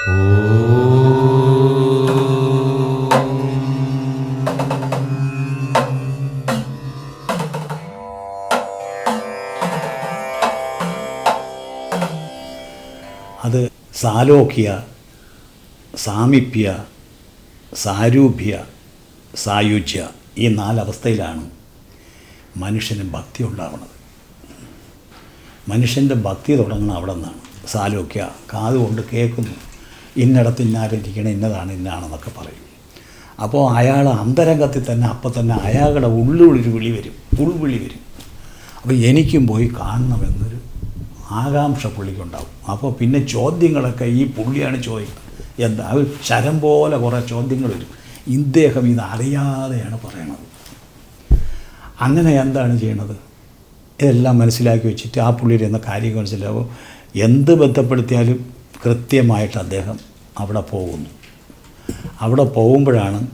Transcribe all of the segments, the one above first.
അത് സാലോക്യ സാമീപ്യ സാരൂപ്യ സായുജ്യ ഈ നാലവസ്ഥയിലാണ് മനുഷ്യന് ഭക്തി ഉണ്ടാവുന്നത് മനുഷ്യന്റെ ഭക്തി തുടങ്ങണം അവിടെ നിന്നാണ് സാലോക്യ കാതുകൊണ്ട് കേൾക്കുന്നു. ഇന്നിടത്ത് ഇന്നാരിരിക്കണം ഇന്നതാണ് ഇന്നാണെന്നൊക്കെ പറയും. അപ്പോൾ അയാൾ അന്തരംഗത്തിൽ തന്നെ അപ്പം തന്നെ അയാളുടെ ഉള്ളിലൊരു വിളി വരും ഉൾവിളി വരും. അപ്പോൾ എനിക്കും പോയി കാണണമെന്നൊരു ആകാംക്ഷ പുള്ളിക്കുണ്ടാവും. അപ്പോൾ പിന്നെ ചോദ്യങ്ങളൊക്കെ ഈ പുള്ളിയാണ് ചോദിക്കുന്നത്. എന്താ? അത് ശരം പോലെ കുറേ ചോദ്യങ്ങൾ വരും. ഇദ്ദേഹം ഇത് അറിയാതെയാണ് പറയണത്. അങ്ങനെ എന്താണ് ചെയ്യണത്? ഇതെല്ലാം മനസ്സിലാക്കി വെച്ചിട്ട് ആ പുള്ളിയുടെ എന്ന കാര്യം മനസ്സിലാവും. എന്ത് ബന്ധപ്പെടുത്തിയാലും കൃത്യമായിട്ട് അദ്ദേഹം അവിടെ പോകുന്നു. അവിടെ പോകുമ്പോഴാണ്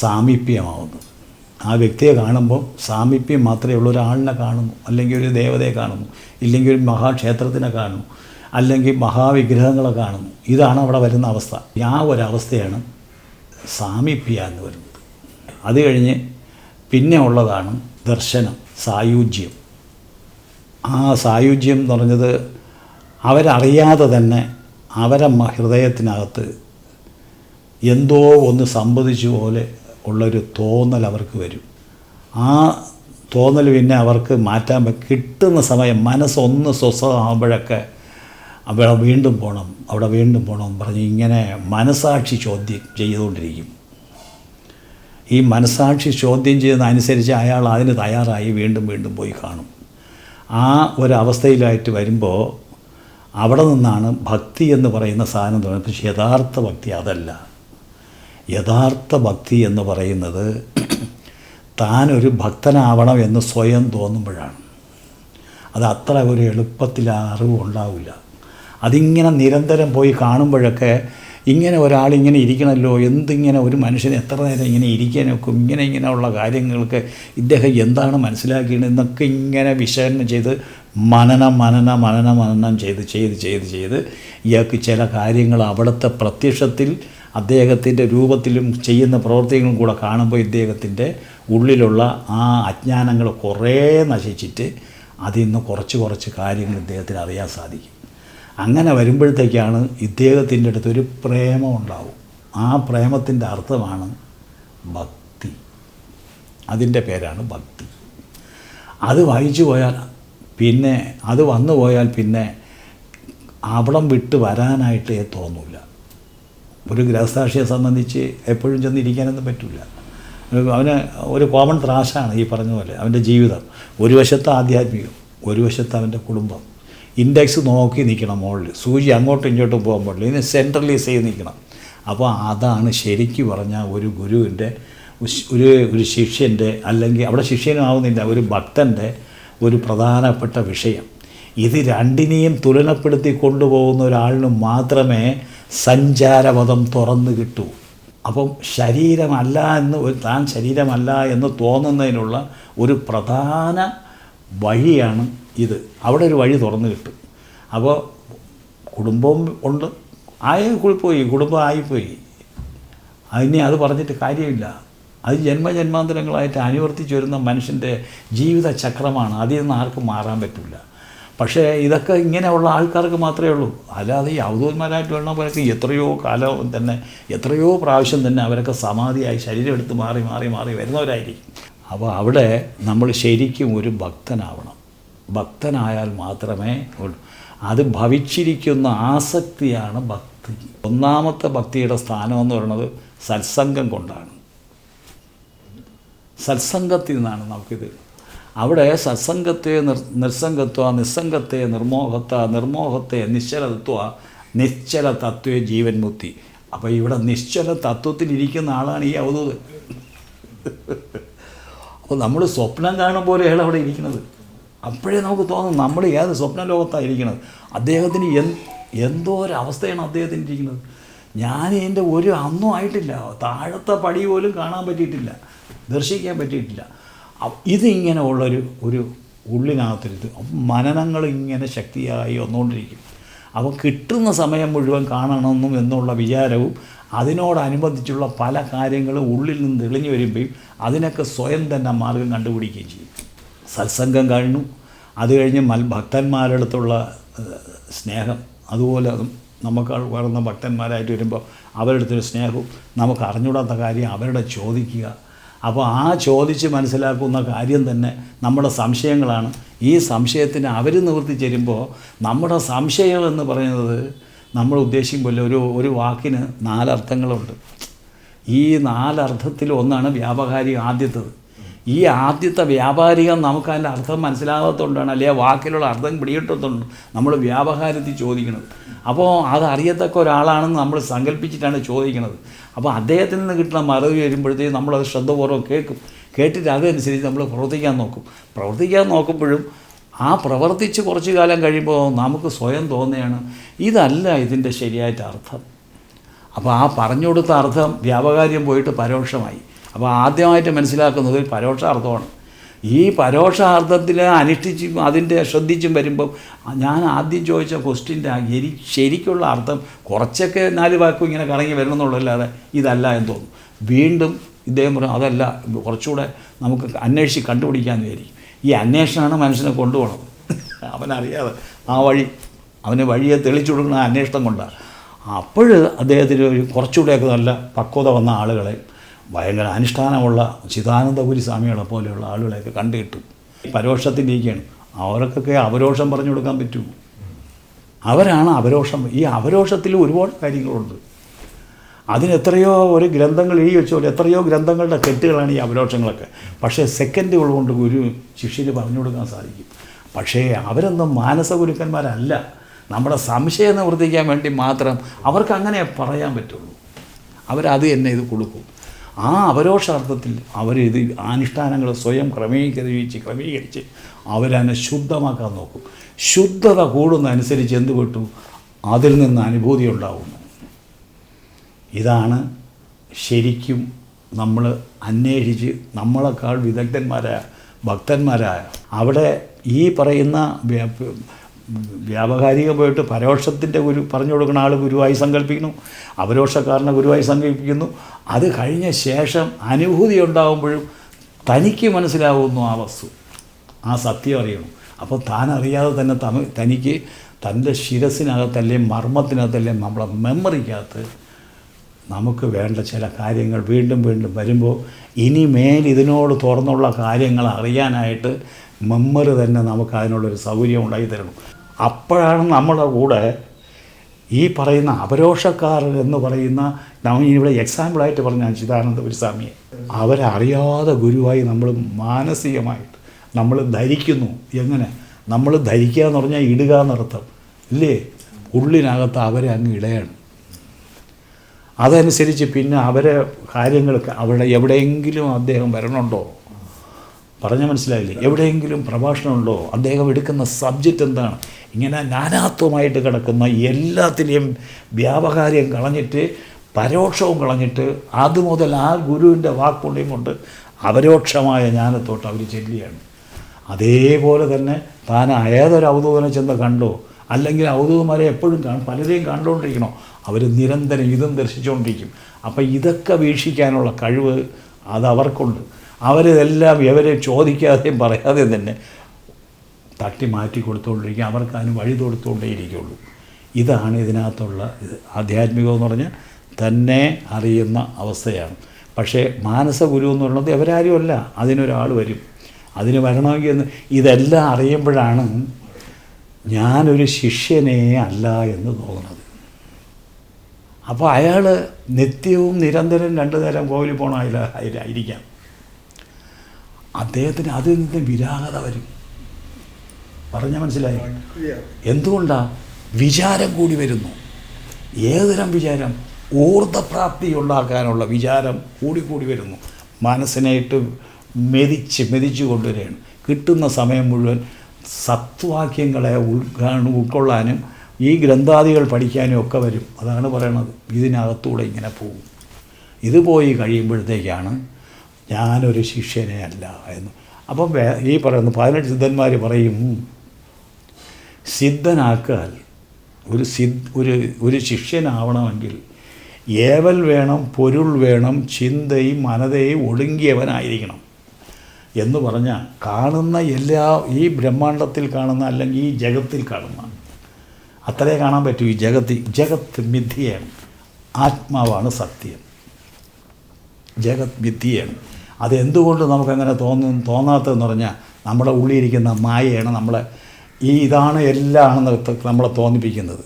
സാമീപ്യമാവുന്നത്. ആ വ്യക്തിയെ കാണുമ്പോൾ സാമീപ്യം മാത്രമേ ഉള്ളൂ. ഒരാളിനെ കാണുന്നു അല്ലെങ്കിൽ ഒരു ദേവതയെ കാണുന്നു ഇല്ലെങ്കിൽ ഒരു മഹാക്ഷേത്രത്തിനെ കാണുന്നു അല്ലെങ്കിൽ മഹാവിഗ്രഹങ്ങളെ കാണുന്നു. ഇതാണ് അവിടെ വരുന്ന അവസ്ഥ. ആ ഒരവസ്ഥയാണ് സാമീപ്യ എന്ന് വരുന്നത്. അത് കഴിഞ്ഞ് പിന്നെ ഉള്ളതാണ് ദർശനം സായുജ്യം. ആ സായുജ്യം എന്ന് പറഞ്ഞത് അവരറിയാതെ തന്നെ അവരെ മ- ഹൃദയത്തിനകത്ത് എന്തോ ഒന്ന് സംബന്ധിച്ചു പോലെ ഉള്ളൊരു തോന്നൽ അവർക്ക് വരും. ആ തോന്നൽ പിന്നെ അവർക്ക് മാറ്റാൻ കിട്ടുന്ന സമയം മനസ്സൊന്ന് സ്വസ്ഥമാകുമ്പോഴൊക്കെ അവിടെ വീണ്ടും പോകണം അവിടെ വീണ്ടും പോകണം പറഞ്ഞ് ഇങ്ങനെ മനസാക്ഷി ചോദ്യം ചെയ്തുകൊണ്ടിരിക്കും. ഈ മനസാക്ഷി ചോദ്യം ചെയ്യുന്നതനുസരിച്ച് അയാൾ അതിന് തയ്യാറായി വീണ്ടും വീണ്ടും പോയി കാണും. ആ ഒരവസ്ഥയിലായിട്ട് വരുമ്പോൾ അവിടെ നിന്നാണ് ഭക്തി എന്ന് പറയുന്ന സാധനം തുടങ്ങുന്നത്. പക്ഷേ യഥാർത്ഥ ഭക്തി അതല്ല. യഥാർത്ഥ ഭക്തി എന്ന് പറയുന്നത് താനൊരു ഭക്തനാവണം എന്ന് സ്വയം തോന്നുമ്പോഴാണ്. അത് അത്ര ഒരു എളുപ്പത്തിൽ അറിവ് ഉണ്ടാവില്ല. അതിങ്ങനെ നിരന്തരം പോയി കാണുമ്പോഴൊക്കെ ഇങ്ങനെ ഒരാളിങ്ങനെ ഇരിക്കണമല്ലോ എന്തിങ്ങനെ ഒരു മനുഷ്യന് എത്ര നേരം ഇങ്ങനെ ഇരിക്കാനൊക്കെ ഇങ്ങനെ ഇങ്ങനെയുള്ള കാര്യങ്ങൾക്ക് ഇദ്ദേഹം എന്താണ് മനസ്സിലാക്കിയത് എന്നൊക്കെ ഇങ്ങനെ വിശകലനം ചെയ്ത് മനനം മനന മനന മനനം ചെയ്ത് ചെയ്ത് ചെയ്ത് ചെയ്ത് ഇയാൾക്ക് ചില കാര്യങ്ങൾ അവിടുത്തെ പ്രത്യക്ഷത്തിൽ അദ്ദേഹത്തിന്റെ രൂപത്തിലും ചെയ്യുന്ന പ്രവർത്തികളും കൂടെ കാണുമ്പോൾ ഇദ്ദേഹത്തിന്റെ ഉള്ളിലുള്ള ആ അജ്ഞാനങ്ങൾ കുറേ നശിച്ചിട്ട് അതിൽ നിന്ന് കുറച്ച് കുറച്ച് കാര്യങ്ങൾ ഇദ്ദേഹത്തിന് അറിയാൻ സാധിക്കും. അങ്ങനെ വരുമ്പോഴത്തേക്കാണ് ഇദ്ദേഹത്തിന്റെ അടുത്ത് ഒരു പ്രേമം ഉണ്ടാവും. ആ പ്രേമത്തിന്റെ അർത്ഥമാണ് ഭക്തി. അതിന്റെ പേരാണ് ഭക്തി. അത് വായിച്ചു പോയാൽ പിന്നെ അത് വന്നു പോയാൽ പിന്നെ അവിടം വിട്ട് വരാനായിട്ടേ തോന്നില്ല ഒരു ഗൃഹസ്ഥാക്ഷിയെ സംബന്ധിച്ച് എപ്പോഴും ചെന്നിരിക്കാനൊന്നും പറ്റില്ല അവന് ഒരു കോമൺ ത്രാശാണ് ഈ പറഞ്ഞ പോലെ അവന്റെ ജീവിതം. ഒരു വശത്ത് ആധ്യാത്മികം ഒരു വശത്ത് അവന്റെ കുടുംബം. ഇൻഡെക്സ് നോക്കി നിൽക്കണം മുകളിൽ. സൂചി അങ്ങോട്ടും ഇങ്ങോട്ടും പോകാൻ പാടില്ല. ഇതിന് സെൻട്രലൈസ് ചെയ്ത് നിൽക്കണം. അപ്പോൾ അതാണ് ശരിക്കും പറഞ്ഞാൽ ഒരു ഗുരുവിന്റെ ഒരു ഒരു ശിഷ്യന്റെ അല്ലെങ്കിൽ അവിടെ ശിഷ്യനാവുന്നില്ല ഒരു ഭക്തന്റെ ഒരു പ്രധാനപ്പെട്ട വിഷയം. ഇത് രണ്ടിനെയും തുലനപ്പെടുത്തി കൊണ്ടുപോകുന്ന ഒരാളിന് മാത്രമേ സഞ്ചാരപഥം തുറന്നു കിട്ടൂ. അപ്പം ശരീരമല്ല എന്ന് താൻ ശരീരമല്ല എന്ന് തോന്നുന്നതിനുള്ള ഒരു പ്രധാന വഴിയാണ് ഇത്. അവിടെ ഒരു വഴി തുറന്നു കിട്ടും. അപ്പോൾ കുടുംബവും ഉണ്ട്. ആയ പോയി കുടുംബം ആയിപ്പോയി. അതിനെ അത് പറഞ്ഞിട്ട് കാര്യമില്ല. അത് ജന്മജന്മാന്തരങ്ങളായിട്ട് അനുവർത്തിച്ച് വരുന്ന മനുഷ്യന്റെ ജീവിത ചക്രമാണ്. അതിൽ നിന്ന് ആർക്കും മാറാൻ പറ്റില്ല പക്ഷേ ഇതൊക്കെ ഇങ്ങനെയുള്ള ആൾക്കാർക്ക് മാത്രമേ ഉള്ളൂ. അല്ലാതെ ഈ അവധൂന്മാരായിട്ട് വേണവരൊക്കെ എത്രയോ കാലം തന്നെ എത്രയോ പ്രാവശ്യം തന്നെ അവരൊക്കെ സമാധിയായി ശരീരം എടുത്ത് മാറി മാറി മാറി വരുന്നവരായിരിക്കും. അപ്പോൾ അവിടെ നമ്മൾ ശരിക്കും ഒരു ഭക്തനാവണം. ഭക്തനായാൽ മാത്രമേ ഉള്ളൂ. അത് ഭവിച്ചിരിക്കുന്ന ആസക്തിയാണ് ഭക്തി. ഒന്നാമത്തെ ഭക്തിയുടെ സ്ഥാനം എന്ന് പറയുന്നത് സത്സംഗം കൊണ്ടാണ്. സത്സംഗത്തിൽ നിന്നാണ് നമുക്കിത്. അവിടെ സത്സംഗത്തെ നിർ നിർസംഗത്വ നിസ്സംഗത്തെ നിർമോഹത്വ നിർമോഹത്തെ നിശ്ചലത്വ നിശ്ചല തത്വേ ജീവൻ മുക്തി. അപ്പോൾ ഇവിടെ നിശ്ചല തത്വത്തിലിരിക്കുന്ന ആളാണ് ഈ അവതൂത് അപ്പോൾ നമ്മൾ സ്വപ്നം കാണും പോലെയാണ് അവിടെ ഇരിക്കുന്നത്. അപ്പോഴേ നമുക്ക് തോന്നും നമ്മൾ ഏത് സ്വപ്ന ലോകത്താണ് ഇരിക്കുന്നത്. അദ്ദേഹത്തിന് എന്തോ ഒരു അവസ്ഥയാണ് അദ്ദേഹത്തിന് ഇരിക്കുന്നത്. ഞാൻ എന്റെ ഒരു അന്നും ആയിട്ടില്ല. താഴത്തെ പടി പോലും കാണാൻ പറ്റിയിട്ടില്ല. ദർശിക്കാൻ പറ്റിയിട്ടില്ല. ഇതിങ്ങനെയുള്ളൊരു ഒരു ഉള്ളിനകത്തിരുത്ത് മനനങ്ങൾ ഇങ്ങനെ ശക്തിയായി വന്നുകൊണ്ടിരിക്കും. അപ്പോൾ കിട്ടുന്ന സമയം മുഴുവൻ കാണണമെന്നും എന്നുള്ള വിചാരവും അതിനോടനുബന്ധിച്ചുള്ള പല കാര്യങ്ങളും ഉള്ളിൽ നിന്ന് തെളിഞ്ഞു വരുമ്പോഴും അതിനൊക്കെ സ്വയം തന്നെ മാർഗം കണ്ടുപിടിക്കുകയും ചെയ്യും. സത്സംഗം കഴിഞ്ഞു. അത് കഴിഞ്ഞ് മൽ ഭക്തന്മാരടുത്തുള്ള സ്നേഹം. അതുപോലെ അതും നമുക്ക് വളർന്ന ഭക്തന്മാരായിട്ട് വരുമ്പോൾ അവരുടെ അടുത്തൊരു സ്നേഹവും. നമുക്ക് അറിഞ്ഞൂടാത്ത കാര്യം അവരുടെ ചോദിക്കുക. അപ്പോൾ ആ ചോദിച്ച് മനസ്സിലാക്കുന്ന കാര്യം തന്നെ നമ്മുടെ സംശയങ്ങളാണ്. ഈ സംശയത്തിന് അവർ നിവർത്തി ചേരുമ്പോൾ നമ്മുടെ സംശയം എന്ന് പറയുന്നത് നമ്മൾ ഉദ്ദേശിക്കുമ്പോൾ ഒരു ഒരു വാക്കിന് നാലർത്ഥങ്ങളുണ്ട്. ഈ നാലർത്ഥത്തിൽ ഒന്നാണ് വ്യാപകാരിക ആദ്യത്തത്. ഈ ആദ്യത്തെ വ്യാപാരികം നമുക്ക് അതിന്റെ അർത്ഥം മനസ്സിലാകാത്തതുകൊണ്ടാണ് അല്ലെങ്കിൽ വാക്കിലുള്ള അർത്ഥം പിടികിട്ടത്തുണ്ട് നമ്മൾ വ്യാപകാരത്തിൽ ചോദിക്കുന്നത്. അപ്പോൾ അത് അറിയത്തക്ക ഒരാളാണെന്ന് നമ്മൾ സങ്കല്പിച്ചിട്ടാണ് ചോദിക്കുന്നത്. അപ്പോൾ അദ്ദേഹത്തിൽ നിന്ന് കിട്ടുന്ന മറവി വരുമ്പോഴത്തേക്കും നമ്മളത് ശ്രദ്ധപൂർവം കേൾക്കും. കേട്ടിട്ട് അതനുസരിച്ച് നമ്മൾ പ്രവർത്തിക്കാൻ നോക്കും. പ്രവർത്തിക്കാൻ നോക്കുമ്പോഴും ആ പ്രവർത്തിച്ച് കുറച്ച് കാലം കഴിയുമ്പോൾ നമുക്ക് സ്വയം തോന്നുകയാണ് ഇതല്ല ഇതിന്റെ ശരിയായിട്ട് അർത്ഥം. അപ്പോൾ ആ പറഞ്ഞു കൊടുത്ത അർത്ഥം വ്യാപകാര്യം പോയിട്ട് പരോക്ഷമായി. അപ്പോൾ ആദ്യമായിട്ട് മനസ്സിലാക്കുന്നത് പരോക്ഷ പരോക്ഷാർത്ഥമാണ്. ഈ പരോക്ഷാർത്ഥത്തിൽ അനുഷ്ഠിച്ചും അതിന്റെ ശ്രദ്ധിച്ചും വരുമ്പം ഞാൻ ആദ്യം ചോദിച്ച ക്വസ്റ്റ്യന്റെ എരി ശരിക്കുള്ള അർത്ഥം കുറച്ചൊക്കെ നാല് വാക്കും ഇങ്ങനെ കറങ്ങി വരണമെന്നുള്ളതല്ലാതെ ഇതല്ല എന്ന് തോന്നും വീണ്ടും ഇദ്ദേഹം പറഞ്ഞു അതല്ല കുറച്ചുകൂടെ നമുക്ക് അന്വേഷിച്ച് കണ്ടുപിടിക്കാമെന്ന് വിചാരിക്കും. ഈ അന്വേഷണമാണ് മനുഷ്യനെ കൊണ്ടുപോകണം അവനറിയാതെ ആ വഴി അവന് വഴിയെ തെളിച്ചു കൊടുക്കുന്ന അന്വേഷണം കൊണ്ടാണ്. അപ്പോൾ അദ്ദേഹത്തിന് ഒരു കുറച്ചുകൂടെയൊക്കെ നല്ല പക്വത വന്ന ആളുകളെ ഭയങ്കര അനുഷ്ഠാനമുള്ള ചിദാനന്ദപുരി സ്വാമികളെ പോലെയുള്ള ആളുകളെയൊക്കെ കണ്ടു കിട്ടും പരോക്ഷത്തിലിരിക്കുകയാണ്. അവർക്കൊക്കെ അപരോഷം പറഞ്ഞു കൊടുക്കാൻ പറ്റുമോ അവരാണ് അപരോഷം ഈ അപരോഷത്തിൽ ഒരുപാട് കാര്യങ്ങളുണ്ട്. അതിനെത്രയോ ഒരു ഗ്രന്ഥങ്ങൾ എഴുതി വെച്ച എത്രയോ ഗ്രന്ഥങ്ങളുടെ കെട്ടുകളാണ് ഈ അവരോഷങ്ങളൊക്കെ പക്ഷേ സെക്കൻഡുകൾ കൊണ്ട് ഗുരു ശിഷ്യന് പറഞ്ഞു കൊടുക്കാൻ സാധിക്കും. പക്ഷേ അവരൊന്നും മാനസ ഗുരുക്കന്മാരല്ല നമ്മുടെ സംശയം നിവർത്തിക്കാൻ വേണ്ടി മാത്രം അവർക്ക് അങ്ങനെ പറയാൻ പറ്റുള്ളൂ. അവരത് തന്നെ ഇത് കൊടുക്കും. ആ അപരോക്ഷാർത്ഥത്തിൽ അവരിത് അനുഷ്ഠാനങ്ങൾ സ്വയം ക്രമീകരിച്ച് ക്രമീകരിച്ച് അവരതിനെ ശുദ്ധമാക്കാൻ നോക്കും. ശുദ്ധത കൂടുന്നതനുസരിച്ച് എന്ത് വിട്ടു അതിൽ നിന്ന് അനുഭൂതി ഉണ്ടാകുന്നു ഇതാണ് ശരിക്കും നമ്മൾ അന്വേഷിച്ച് നമ്മളെക്കാൾ വിദഗ്ധന്മാരായ ഭക്തന്മാരായ അവിടെ ഈ പറയുന്ന വ്യാപകാരികമായിട്ട് പരോക്ഷത്തിന്റെ ഗുരു പറഞ്ഞു കൊടുക്കുന്ന ആൾ ഗുരുവായി സങ്കല്പിക്കുന്നു അപരോക്ഷക്കാരനെ ഗുരുവായി സങ്കല്പിക്കുന്നു അത് കഴിഞ്ഞ ശേഷം അനുഭൂതി ഉണ്ടാകുമ്പോഴും തനിക്ക് മനസ്സിലാവുന്നു ആ വസ്തു ആ സത്യം അറിയണം. അപ്പോൾ താൻ അറിയാതെ തന്നെ തനിക്ക് തന്റെ ശിരസിനകത്തല്ലേ മർമ്മത്തിനകത്തല്ലേ നമ്മളെ മെമ്മറിക്കകത്ത് നമുക്ക് വേണ്ട ചില കാര്യങ്ങൾ വീണ്ടും വീണ്ടും വരുമ്പോൾ ഇനിമേൽ ഇതിനോട് തുറന്നുള്ള കാര്യങ്ങൾ അറിയാനായിട്ട് മെമ്മറി തന്നെ നമുക്ക് അതിനുള്ളൊരു സൗകര്യം ഉണ്ടാക്കി തരണം അപ്പോഴാണ് നമ്മുടെ കൂടെ ഈ പറയുന്ന അപരോഷക്കാർ എന്ന് പറയുന്ന നമ്മൾ ഇവിടെ എക്സാമ്പിളായിട്ട് പറഞ്ഞ ചിദാനന്ദപുരി സ്വാമിയെ അവരറിയാതെ ഗുരുവായി നമ്മൾ മാനസികമായിട്ട് നമ്മൾ ധരിക്കുന്നു. എങ്ങനെ? നമ്മൾ ധരിക്കുക എന്ന് പറഞ്ഞാൽ ഇടുക എന്നർത്ഥം. ഇല്ലേ? ഉള്ളിനകത്ത് അവരെ അങ്ങ് ഇടയാണ്. അതനുസരിച്ച് പിന്നെ അവരെ കാര്യങ്ങൾക്ക് അവിടെ എവിടെയെങ്കിലും അദ്ദേഹം വരണുണ്ടോ? പറഞ്ഞ മനസ്സിലായില്ലേ? എവിടെയെങ്കിലും പ്രഭാഷണമുണ്ടോ? അദ്ദേഹം എടുക്കുന്ന സബ്ജക്റ്റ് എന്താണ്? ഇങ്ങനെ നാനാത്വമായിട്ട് കിടക്കുന്ന എല്ലാത്തിലെയും വ്യാപകാര്യം കളഞ്ഞിട്ട് പരോക്ഷവും കളഞ്ഞിട്ട് അതുമുതൽ ആ ഗുരുവിന്റെ വാക്കുകൊണ്ടേയും കൊണ്ട് അപരോക്ഷമായ ജ്ഞാനത്തോട്ട് അവർ ചെല്ലുകയാണ്. അതേപോലെ തന്നെ താൻ ഏതൊരു അവധൂതനെ ചെന്ന് കണ്ടോ? അല്ലെങ്കിൽ അവധൂതന്മാരെ എപ്പോഴും കാണും പലരെയും കണ്ടുകൊണ്ടിരിക്കണോ അവർ നിരന്തരം ഇതും ദർശിച്ചുകൊണ്ടിരിക്കും അപ്പം ഇതൊക്കെ വീക്ഷിക്കാനുള്ള കഴിവ് അത് അവർക്കുണ്ട്. അവരിതെല്ലാം ഇവരെ ചോദിക്കാതെയും പറയാതെയും തന്നെ തട്ടി മാറ്റി കൊടുത്തുകൊണ്ടിരിക്കും അവർക്ക് അതിന് വഴി കൊടുത്തുകൊണ്ടേയിരിക്കുള്ളൂ ഇതാണ് ഇതിനകത്തുള്ള ഇത്. ആധ്യാത്മികം എന്ന് പറഞ്ഞാൽ തന്നെ അറിയുന്ന അവസ്ഥയാണ്. പക്ഷേ മാനസഗുരു എന്ന് പറയുന്നത് ഇവരാരുമല്ല അതിനൊരാൾ വരും. അതിന് വരണമെങ്കിൽ എന്ന് ഇതെല്ലാം അറിയുമ്പോഴാണ് ഞാനൊരു ശിഷ്യനേ അല്ല എന്ന് തോന്നുന്നത്. അപ്പോൾ അയാൾ നിത്യവും നിരന്തരം രണ്ടു നേരം കോവിൽ പോകണമായില്ല ആയിരിക്കാം അദ്ദേഹത്തിന് അതിൽ നിന്ന് വിരാഗത വരും. പറഞ്ഞ മനസ്സിലായി? എന്തുകൊണ്ടാ? വിചാരം കൂടി വരുന്നു. ഏതുതരം വിചാരം? ഊർജപ്രാപ്തി ഉണ്ടാക്കാനുള്ള വിചാരം കൂടി വരുന്നു. മനസ്സിനായിട്ട് മെതിച്ച് മെതിച്ച് കൊണ്ടുവരികയാണ്. കിട്ടുന്ന സമയം മുഴുവൻ സത്വാക്യങ്ങളെ ഉൾക്കാ ഉൾക്കൊള്ളാനും ഈ ഗ്രന്ഥാദികൾ പഠിക്കാനും ഒക്കെ വരും. അതാണ് പറയണത്. ഇതിനകത്തൂടെ ഇങ്ങനെ പോകും. ഇത് പോയി കഴിയുമ്പോഴത്തേക്കാണ് ഞാനൊരു ശിഷ്യനെ അല്ല എന്ന്. അപ്പം ഈ പറയുന്ന പതിനെട്ട് സിദ്ധന്മാർ പറയും സിദ്ധനാക്കാൽ ഒരു സിദ് ഒരു ഒരു ശിഷ്യനാവണമെങ്കിൽ ഏവൽ വേണം പൊരുൾ വേണം ചിന്തയും മനതയും ഒടുങ്ങിയവനായിരിക്കണം. എന്ന് പറഞ്ഞാൽ കാണുന്ന എല്ലാ ഈ ബ്രഹ്മാണ്ടത്തിൽ കാണുന്ന അല്ലെങ്കിൽ ഈ ജഗത്തിൽ കാണുന്ന അത്രേ കാണാൻ പറ്റൂ ഈ ജഗത്തിൽ ജഗത്ത് മിഥ്യയാണ് ആത്മാവാണ് സത്യം. ജഗത് മിഥ്യയാണ് അതെന്തുകൊണ്ട് നമുക്കങ്ങനെ തോന്നും തോന്നാത്തതെന്ന് പറഞ്ഞാൽ നമ്മുടെ ഉള്ളിലിരിക്കുന്ന മായയാണ് നമ്മളെ ഈ ഇതാണ് എല്ലാം ആണെന്ന് നമ്മളെ തോന്നിപ്പിക്കുന്നത്.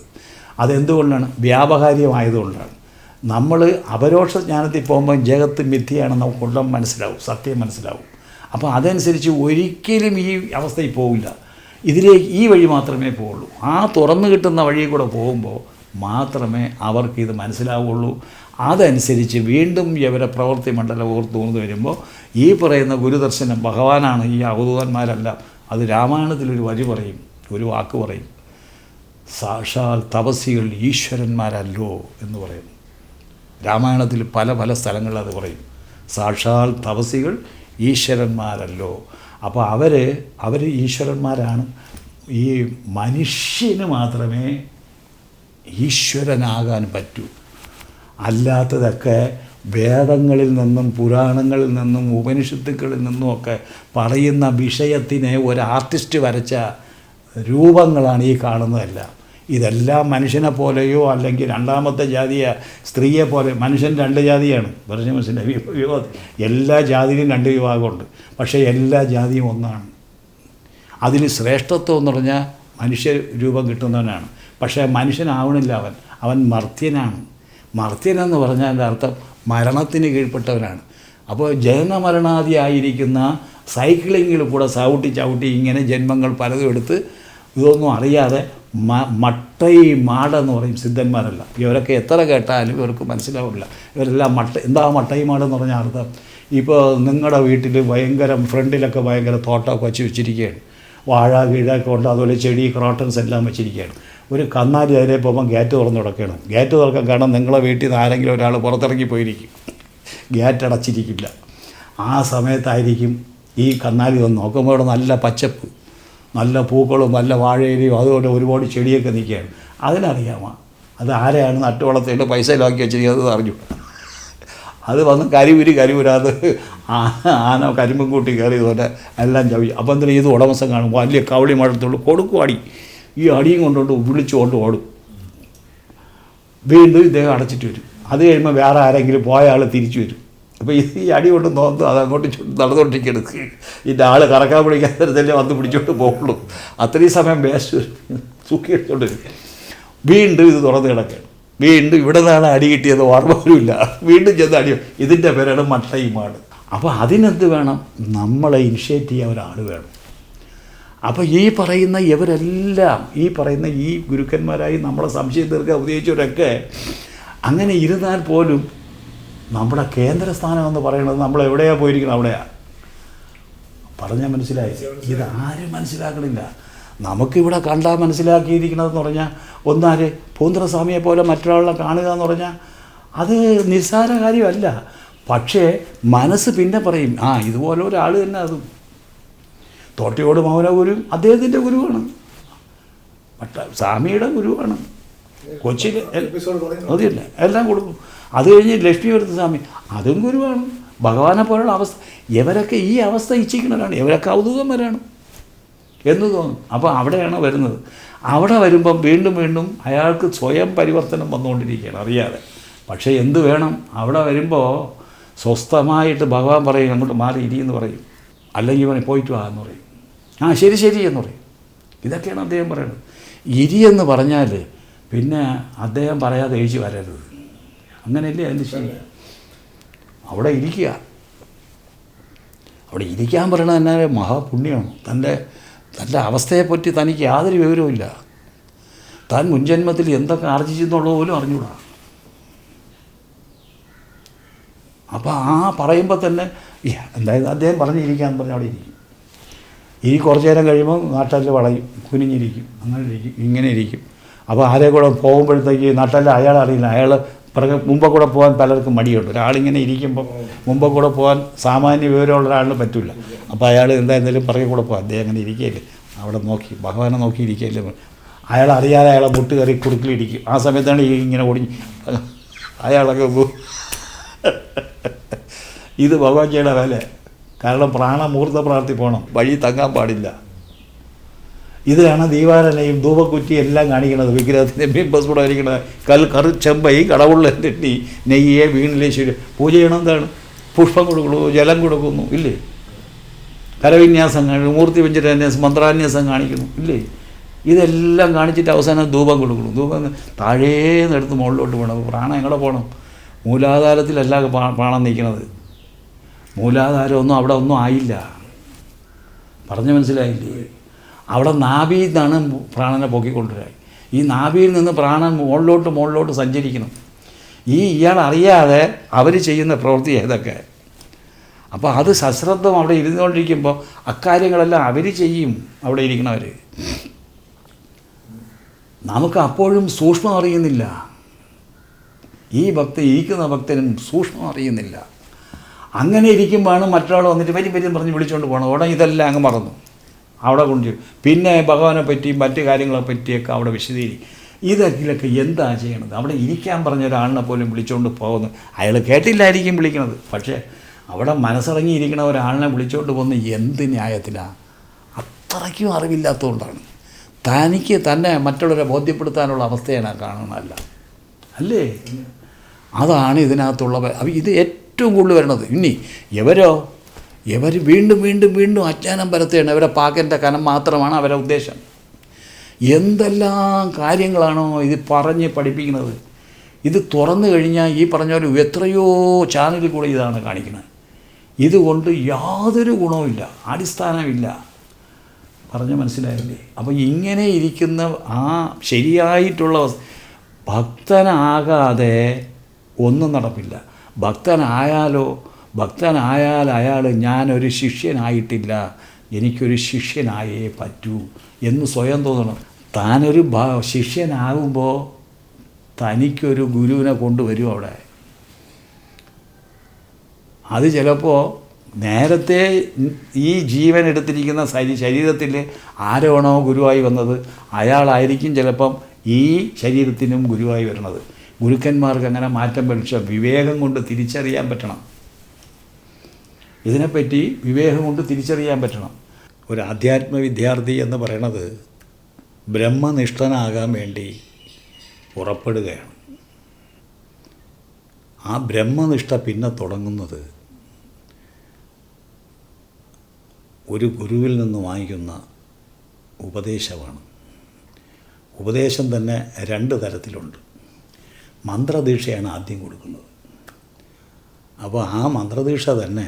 അതെന്തുകൊണ്ടാണ്? വ്യാപകാരികമായതുകൊണ്ടാണ്. നമ്മൾ അപരോക്ഷ ജ്ഞാനത്തിൽ പോകുമ്പോൾ ജഗത്ത് മിഥ്യയാണെന്ന് നമുക്ക് നമുക്കുള്ള മനസ്സിലാവും സത്യം മനസ്സിലാവും. അപ്പോൾ അതനുസരിച്ച് ഒരിക്കലും ഈ അവസ്ഥയിൽ പോവില്ല. ഇതിലേക്ക് ഈ വഴി മാത്രമേ പോവുള്ളൂ. ആ തുറന്നു കിട്ടുന്ന വഴി കൂടെ പോകുമ്പോൾ മാത്രമേ അവർക്ക് ഇത് മനസ്സിലാവുള്ളൂ. അതനുസരിച്ച് വീണ്ടും ഇവരെ പ്രവൃത്തി മണ്ഡലം ഓർത്തുകൊണ്ട് വരുമ്പോൾ ഈ പറയുന്ന ഗുരുദർശനം ഭഗവാനാണ് ഈ അവധൂതന്മാരെല്ലാം അത് രാമായണത്തിലൊരു വരി പറയും ഒരു വാക്ക് പറയും. സാക്ഷാൽ തപസ്സികൾ ഈശ്വരന്മാരല്ലോ എന്ന് പറയുന്നു രാമായണത്തിൽ പല പല സ്ഥലങ്ങളിൽ അത് പറയും. സാക്ഷാൽ തപസ്സികൾ ഈശ്വരന്മാരല്ലോ. അപ്പോൾ അവർ അവർ ഈശ്വരന്മാരാണ്. ഈ മനുഷ്യന് മാത്രമേ ഈശ്വരനാകാൻ പറ്റൂ. അല്ലാത്തതൊക്കെ വേദങ്ങളിൽ നിന്നും പുരാണങ്ങളിൽ നിന്നും ഉപനിഷത്തുക്കളിൽ നിന്നുമൊക്കെ പറയുന്ന വിഷയത്തിനെ ഒരു ആർട്ടിസ്റ്റ് വരച്ച രൂപങ്ങളാണ് ഈ കാണുന്നതെല്ലാം. ഇതെല്ലാം മനുഷ്യനെ പോലെയോ അല്ലെങ്കിൽ രണ്ടാമത്തെ ജാതിയ സ്ത്രീയെ പോലെ മനുഷ്യൻ രണ്ട് ജാതിയാണ്. പറഞ്ഞ മനസ്സിലായി വിവാദം. എല്ലാ ജാതിയിലും രണ്ട് വിഭാഗമുണ്ട്. പക്ഷേ എല്ലാ ജാതിയും ഒന്നാണ്. അതിൽ ശ്രേഷ്ഠത്വം എന്ന് പറഞ്ഞാൽ മനുഷ്യ രൂപം കിട്ടുന്നവനാണ്. പക്ഷേ മനുഷ്യനാവണില്ല അവൻ. അവൻ മർത്യനാണ്. മർത്യനെന്ന് പറഞ്ഞാൽ എന്റെ അർത്ഥം മരണത്തിന് കീഴ്പ്പെട്ടവനാണ് അപ്പോൾ ജനനമരണാദിയായിരിക്കുന്ന സൈക്ലിങ്ങിൽ കൂടെ ചവിട്ടി ചവിട്ടി ഇങ്ങനെ ജന്മങ്ങൾ പലതും എടുത്ത് ഇതൊന്നും അറിയാതെ മ മട്ടൈ മാടെന്ന് പറയും സിദ്ധന്മാരല്ല. ഇവരൊക്കെ എത്ര കേട്ടാലും ഇവർക്ക് മനസ്സിലാവില്ല. ഇവരെല്ലാം മട്ട എന്താ മട്ടൈ മാടെന്ന് പറഞ്ഞ അർത്ഥം? ഇപ്പോൾ നിങ്ങളുടെ വീട്ടിൽ ഭയങ്കര ഫ്രണ്ടിലൊക്കെ ഭയങ്കര തോട്ടമൊക്കെ വെച്ച് വെച്ചിരിക്കുകയാണ്. വാഴ കീഴൊക്കെ ഉണ്ട്. അതുപോലെ ചെടി ക്രോട്ടൻസ് എല്ലാം വെച്ചിരിക്കുകയാണ്. ഒരു കന്നാലി അതിലെ പോകുമ്പോൾ ഗേറ്റ് തുറന്നു കിടക്കണം ഗേറ്റ് തുറക്കാൻ കാരണം നിങ്ങളെ വീട്ടിൽ നിന്ന് ആരെങ്കിലും ഒരാൾ പുറത്തിറങ്ങി പോയിരിക്കും. ഗേറ്റ് അടച്ചിരിക്കില്ല. ആ സമയത്തായിരിക്കും ഈ കന്നാലി വന്ന് നോക്കുമ്പോൾ ഇവിടെ നല്ല പച്ചപ്പ് നല്ല പൂക്കളും നല്ല വാഴയിലയും അതുപോലെ ഒരുപാട് ചെടിയൊക്കെ നിൽക്കുകയാണ്. അതിനറിയാമോ അത് ആരെയാണ് നട്ടു വളർത്തിയിട്ട് പൈസ ലാക്കി വെച്ചിരിക്കുന്നത് അറിഞ്ഞു. അത് വന്ന് കരിവുരി കരിവുരാത് ആന കരിമ്പും കൂട്ടി കയറിയതുപോലെ എല്ലാം ചവി അപ്പം എന്തിനാ ഇത് ഉടമസ്ഥൻ കാണും? വലിയ കവളി മഴത്തുള്ളൂ കൊടുക്കും അടി ഈ അടിയും കൊണ്ടുകൊണ്ട് വിളിച്ചുകൊണ്ട് ഓടും. വീണ്ടും ഇദ്ദേഹം അടച്ചിട്ട് വരും. അത് കഴിയുമ്പോൾ വേറെ ആരെങ്കിലും പോയ ആൾ തിരിച്ചു വരും. അപ്പോൾ ഈ അടി കൊണ്ട് തോന്നുന്നു അത് അങ്ങോട്ട് നടന്നുകൊണ്ടിരിക്കുകയാണ്. ഇതിന്റെ ആൾ കറക്കാൻ പിടിക്കാത്തരത്തല്ലേ വന്ന് പിടിച്ചോണ്ട് പോകുള്ളൂ അത്രയും സമയം വേസ്റ്റ് വരും. എടുത്തോണ്ട് വരും. വീണ്ടും ഇത് തുറന്ന് കിടക്കുകയാണ്. വീണ്ടും ഇവിടെ നിന്നാണ് അടി കിട്ടിയത് ഓർമ്മ വീണ്ടും ചെന്ന് അടി ഇതിന്റെ പേരാണ് മട്ടയുമാണ് അപ്പോൾ അതിനെന്ത് വേണം? നമ്മളെ ഇനിഷ്യേറ്റ് ചെയ്യാൻ ഒരാൾ വേണം. അപ്പോൾ ഈ പറയുന്ന ഇവരെല്ലാം ഈ പറയുന്ന ഈ ഗുരുക്കന്മാരായി നമ്മളെ സംശയം തീർക്കാൻ ഉപയോഗിച്ചവരൊക്കെ അങ്ങനെ ഇരുന്നാൽ പോലും നമ്മുടെ കേന്ദ്രസ്ഥാനം എന്ന് പറയുന്നത് നമ്മൾ എവിടെയാണ് പോയിരിക്കുന്നത് അവിടെയാണ് പറഞ്ഞാൽ മനസ്സിലായി. ഇത് ആരും മനസ്സിലാക്കണില്ല. നമുക്കിവിടെ കണ്ടാൽ മനസ്സിലാക്കിയിരിക്കണതെന്ന് പറഞ്ഞാൽ ഒന്നാര് പൂന്തറസ്വാമിയെ പോലെ മറ്റൊരാളെ കാണുക എന്ന് പറഞ്ഞാൽ അത് നിസ്സാര കാര്യമല്ല. പക്ഷേ മനസ്സ് പിന്നെ പറയും ആ ഇതുപോലെ ഒരാൾ തന്നെ അതും. തോട്ടിയോട് മൗന ഗുരു അദ്ദേഹത്തിന്റെ ഗുരുവാണ്. പട്ട സ്വാമിയുടെ ഗുരുവാണ്. കൊച്ചിയിൽ അതില്ല എല്ലാം കൊടുക്കും. അത് കഴിഞ്ഞ് ലക്ഷ്മി വരുത്ത സ്വാമി. അതും ഗുരുവാണ്. ഭഗവാനെ പോലുള്ള അവസ്ഥ. ഇവരൊക്കെ ഈ അവസ്ഥ ഇച്ഛിക്കുന്നവരാണ്. ഇവരൊക്കെ കൗതുകന്മാരാണ് എന്ന് തോന്നും അപ്പോൾ അവിടെയാണ് വരുന്നത്. അവിടെ വരുമ്പം വീണ്ടും വീണ്ടും അയാൾക്ക് സ്വയം പരിവർത്തനം വന്നുകൊണ്ടിരിക്കുകയാണ് അറിയാതെ. പക്ഷേ എന്ത് വേണം? അവിടെ വരുമ്പോൾ സ്വസ്ഥമായിട്ട് ഭഗവാൻ പറയും അങ്ങോട്ട് മാറി ഇരി എന്ന് പറയും. അല്ലെങ്കിൽ ഇവനെ പോയിട്ട് വാ എന്ന് പറയും. ആ ശരി ശരി എന്ന് പറയും. ഇതൊക്കെയാണ് അദ്ദേഹം പറയുന്നത്. ഇരി എന്ന് പറഞ്ഞാൽ പിന്നെ അദ്ദേഹം പറയാതെ എഴുതി വരരുത്. അങ്ങനെയല്ലേ അതിന്റെ ശരി? അവിടെ ഇരിക്കുക. അവിടെ ഇരിക്കാൻ പറയണത് തന്നെ മഹാപുണ്യമാണ്. തന്റെ തന്റെ അവസ്ഥയെപ്പറ്റി തനിക്ക് യാതൊരു വിവരവുമില്ല താൻ മുൻജന്മത്തിൽ എന്തൊക്കെ ആർജിച്ചെന്നുള്ളത് പോലും അറിഞ്ഞൂടാ അപ്പോൾ ആ പറയുമ്പോൾ തന്നെ എന്തായാലും അദ്ദേഹം പറഞ്ഞിരിക്കാൻ പറഞ്ഞ അവിടെ ഇരിക്കും. ഈ കുറച്ച് നേരം കഴിയുമ്പോൾ നാട്ടിൽ വളയും കുനിഞ്ഞിരിക്കും അങ്ങനെ ഇരിക്കും ഇങ്ങനെ ഇരിക്കും അപ്പോൾ ആരെ കൂടെ പോകുമ്പോഴത്തേക്ക് നാട്ടിൽ അയാൾ അറിയില്ല. അയാൾ പിറകെ മുമ്പ് കൂടെ പോകാൻ പലർക്കും മടിയുണ്ട്. ഒരാളിങ്ങനെ ഇരിക്കുമ്പോൾ മുമ്പ് കൂടെ പോകാൻ സാമാന്യ വിവരമുള്ള ഒരാളിന് പറ്റില്ല അപ്പോൾ അയാൾ എന്തായിരുന്നാലും പിറകെ കൂടെ പോകാം അദ്ദേഹം അങ്ങനെ ഇരിക്കുകയല്ലേ? അവിടെ നോക്കി ഭഗവാനെ നോക്കി ഇരിക്കുകയല്ലേ? അയാൾ അറിയാതെ അയാളെ മുട്ട് കയറി കുടുക്കിലിരിക്കും ആ സമയത്താണ് ഈ ഇങ്ങനെ ഓടിഞ്ഞ് അയാളൊക്കെ ഇത് ഇത് ചെയ്യണ വേല കാരണം പ്രാണമൂർത്ത പ്രാർത്ഥി പോകണം വഴി തങ്ങാൻ പാടില്ല. ഇതിലാണ് ദീപാരനയും ധൂപക്കുറ്റിയും എല്ലാം കാണിക്കുന്നത്. വിഗ്രഹത്തിന്റെ ബിംബസ്ഫുടം ഇരിക്കുന്നത് കൽ കറു ചെമ്പൈ കടവുള്ള തെട്ടി നെയ്യെ വീണിലെ ശരി പൂജ ചെയ്യണം എന്താണ്? പുഷ്പം കൊടുക്കുന്നു ജലം കൊടുക്കുന്നു ഇല്ലേ? കരവിന്യാസം കാണിക്കുന്നു മൂർത്തി പഞ്ചരാന്യാസം മന്ത്രാന്യാസം കാണിക്കുന്നു ഇല്ലേ? ഇതെല്ലാം കാണിച്ചിട്ട് അവസാനം ധൂപം കൊടുക്കുന്നു. ധൂപം താഴേന്നെടുത്ത് മുകളിലോട്ട് പോകണം പ്രാണം എങ്ങനെ പോകണം മൂലാധാരത്തിലല്ല പ്രാണം നിൽക്കുന്നത് മൂലാധാരം ഒന്നും അവിടെ ഒന്നും ആയില്ല. പറഞ്ഞു മനസ്സിലായില്ലേ? അവിടെ നാഭിയിൽ നിന്നാണ് പ്രാണനെ പൊക്കിക്കൊണ്ടുവരാൻ. ഈ നാഭിയിൽ നിന്ന് പ്രാണൻ മുകളിലോട്ട് മുകളിലോട്ട് സഞ്ചരിക്കണം. ഈ ഇയാൾ അറിയാതെ അവർ ചെയ്യുന്ന പ്രവൃത്തി ഏതൊക്കെ? അപ്പോൾ അത് സശ്രദ്ധം അവിടെ ഇരുന്നുകൊണ്ടിരിക്കുമ്പോൾ അക്കാര്യങ്ങളെല്ലാം അവർ ചെയ്യും അവിടെ ഇരിക്കണവർ നമുക്ക് അപ്പോഴും സൂക്ഷ്മം അറിയുന്നില്ല. ഈ ഭക്തി ഇരിക്കുന്ന ഭക്തനും സൂക്ഷ്മം അറിയുന്നില്ല. അങ്ങനെ ഇരിക്കുമ്പോഴാണ് മറ്റൊരാൾ വന്നിട്ട് വരും വരും പറഞ്ഞ് വിളിച്ചുകൊണ്ട് പോകണം ഉടനെ ഇതെല്ലാം അങ്ങ് മറന്നു. അവിടെ കൊണ്ട് പിന്നെ ഭഗവാനെ പറ്റിയും മറ്റു കാര്യങ്ങളെ പറ്റിയൊക്കെ അവിടെ വിശദീകരിക്കും. ഇതൊക്കെ എന്താ ചെയ്യണത്? അവിടെ ഇരിക്കാൻ പറഞ്ഞ ഒരാളിനെ പോലും വിളിച്ചുകൊണ്ട് പോകുന്നു. അയാൾ കേട്ടില്ലായിരിക്കും വിളിക്കണത്. പക്ഷേ അവിടെ മനസ്സിറങ്ങിയിരിക്കണ ഒരാളിനെ വിളിച്ചുകൊണ്ട് പോകുന്ന എന്ത് ന്യായത്തിലാണ് അത്രയ്ക്കും അറിവില്ലാത്തതുകൊണ്ടാണ്. തനിക്ക് തന്നെ മറ്റുള്ളവരെ ബോധ്യപ്പെടുത്താനുള്ള അവസ്ഥയാണ് കാണുന്നതല്ല. അല്ലേ? അതാണ് ഇതിനകത്തുള്ള ഇത് ഏറ്റവും കൂടുതൽ വരണത്. ഇനി എവരോ ഇവർ വീണ്ടും വീണ്ടും വീണ്ടും അജ്ഞാനം പരത്തുകയാണ്. അവരെ പാക്കന്റെ കനം മാത്രമാണ് അവരെ ഉദ്ദേശം. എന്തെല്ലാം കാര്യങ്ങളാണോ ഇത് പറഞ്ഞ് പഠിപ്പിക്കുന്നത്. ഇത് തുറന്നു കഴിഞ്ഞാൽ ഈ പറഞ്ഞ പോലെ എത്രയോ ചാനലിൽ കൂടെ ഇതാണ് കാണിക്കുന്നത്. ഇതുകൊണ്ട് യാതൊരു ഗുണവുമില്ല അടിസ്ഥാനമില്ല പറഞ്ഞ് മനസ്സിലായില്ലേ? അപ്പോൾ ഇങ്ങനെ ഇരിക്കുന്ന ആ ശരിയായിട്ടുള്ള ഭക്തനാകാതെ ഒന്നും നടപ്പില്ല. ഭക്തനായാലോ ഭക്തനായാൽ അയാൾ ഞാനൊരു ശിഷ്യനായിട്ടില്ല എനിക്കൊരു ശിഷ്യനായേ പറ്റൂ എന്ന് സ്വയം തോന്നണം. താനൊരു ശിഷ്യനാകുമ്പോൾ തനിക്കൊരു ഗുരുവിനെ കൊണ്ടുവരും അവിടെ. അത് ചിലപ്പോൾ നേരത്തെ ഈ ജീവൻ എടുത്തിരിക്കുന്ന ശരീ ശരീരത്തിൽ ആരാണോ ഗുരുവായി വന്നത് അയാളായിരിക്കും ചിലപ്പം ഈ ശരീരത്തിനും ഗുരുവായി വരുന്നത്. ഗുരുക്കന്മാർക്ക് അങ്ങനെ മാറ്റം പഠിച്ച വിവേകം കൊണ്ട് തിരിച്ചറിയാൻ പറ്റണം. ഇതിനെപ്പറ്റി വിവേകം കൊണ്ട് തിരിച്ചറിയാൻ പറ്റണം. ഒരു ആധ്യാത്മ വിദ്യാർത്ഥി എന്ന് പറയണത് ബ്രഹ്മനിഷ്ഠനാകാൻ വേണ്ടി പുറപ്പെടുകയാണ്. ആ ബ്രഹ്മനിഷ്ഠ പിന്നെ തുടങ്ങുന്നത് ഒരു ഗുരുവിൽ നിന്ന് വാങ്ങിക്കുന്ന ഉപദേശമാണ്. ഉപദേശം തന്നെ രണ്ട് തരത്തിലുണ്ട്. മന്ത്രദീക്ഷയാണ് ആദ്യം കൊടുക്കുന്നത്. അപ്പോൾ ആ മന്ത്രദീക്ഷ തന്നെ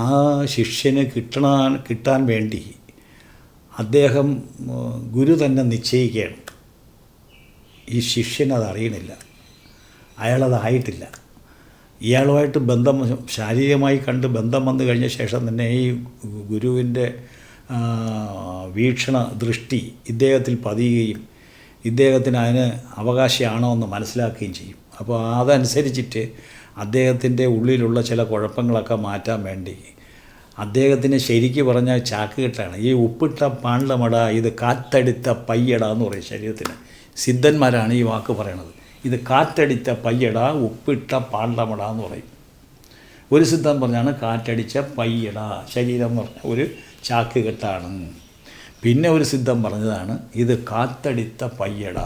ആ ശിഷ്യന് കിട്ടണ കിട്ടാൻ വേണ്ടി അദ്ദേഹം ഗുരു തന്നെ നിശ്ചയിക്കുകയാണ്. ഈ ശിഷ്യൻ അത് അറിയണില്ല. അയാളതായിട്ടില്ല ഇയാളുമായിട്ട് ബന്ധം ശാരീരികമായി കണ്ട് ബന്ധം വന്നു കഴിഞ്ഞ ശേഷം തന്നെ ഈ ഗുരുവിന്റെ വീക്ഷണ ദൃഷ്ടി ഇദ്ദേഹത്തിൽ പതിയുകയും ഇദ്ദേഹത്തിന് അതിന് അവകാശമാണോ എന്ന് മനസ്സിലാക്കുകയും ചെയ്യും. അപ്പോൾ അതനുസരിച്ചിട്ട് അദ്ദേഹത്തിന്റെ ഉള്ളിലുള്ള ചില കുഴപ്പങ്ങളൊക്കെ മാറ്റാൻ വേണ്ടി അദ്ദേഹത്തിന് ശരിക്ക് പറഞ്ഞാൽ ചാക്കുകെട്ടാണ് ഈ ഉപ്പിട്ട പാണ്ടമട ഇത് കാറ്റടിത്ത പയ്യട എന്ന് പറയും ശരീരത്തിന്. സിദ്ധന്മാരാണ് ഈ വാക്ക് പറയണത്. ഇത് കാറ്റടിച്ച പയ്യട ഉപ്പിട്ട പാണ്ടമട എന്ന് പറയും. ഒരു സിദ്ധം പറഞ്ഞാണ് കാറ്റടിച്ച പയ്യട ശരീരം എന്ന് പറഞ്ഞാൽ ഒരു ചാക്ക് കെട്ടാണ്. പിന്നെ ഒരു സിദ്ധം പറഞ്ഞതാണ് ഇത് കാത്തടിത്ത പയ്യട.